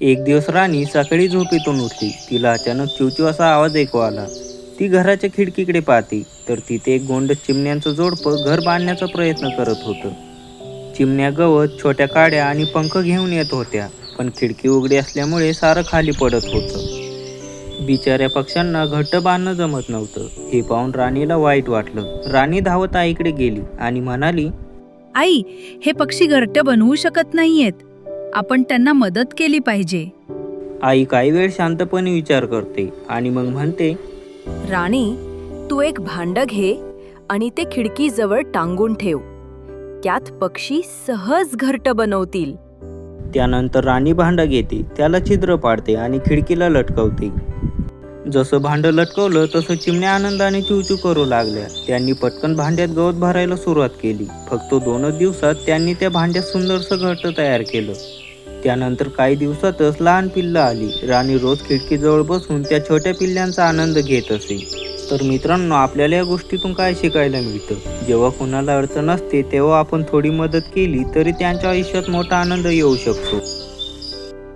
एक दिवस राणी सकाळी झोपेतून उठली. तिला अचानक चिवचिव असा आवाज ऐकू आला. ती घराच्या खिडकीकडे पाहते तर तिथे एक गोंड चिमण्यांचं जोडपं घर बांधण्याचा प्रयत्न करत होतं. चिमण्या गवत छोट्या काड्या आणि पंख घेऊन येत होत्या पण खिडकी उघडी असल्यामुळे सारं खाली पडत होतं. बिचाऱ्या पक्ष्यांना घट्ट बांधणं जमत नव्हतं. हे पाहून राणीला वाईट वाटलं. राणी धावत आईकडे गेली आणि म्हणाली आई हे पक्षी घरट बनवू शकत नाहीयेत. आपण त्यांना मदत केली पाहिजे. आई काही वेळ शांतपणे विचार करते आणि मग म्हणते राणी तू एक भांड घे आणि ते खिडकीजवळ टांगून ठेव. त्यात पक्षी सहज घरट बनवतील. त्यानंतर राणी भांडं घेते त्याला छिद्र पाडते आणि खिडकीला लटकवते. जसं भांडं लटकवलं तसं चिमण्या आनंदाने चिवचिव करू लागल्या. त्यांनी पटकन भांड्यात गवत भरायला सुरुवात केली. फक्त दोनच दिवसात त्यांनी त्या भांड्यात सुंदरसं घट्ट तयार केलं. त्यानंतर काही दिवसातच लहान पिल्लं आली. राणी रोज खिडकीजवळ बसून त्या छोट्या पिल्ल्यांचा आनंद घेत असे. तर मित्रांनो आपल्याला या गोष्टीतून काय शिकायला मिळतं? जेव्हा कुणाला अडचण असते तेव्हा आपण थोडी मदत केली तरी त्यांच्या आयुष्यात मोठा आनंद येऊ शकतो.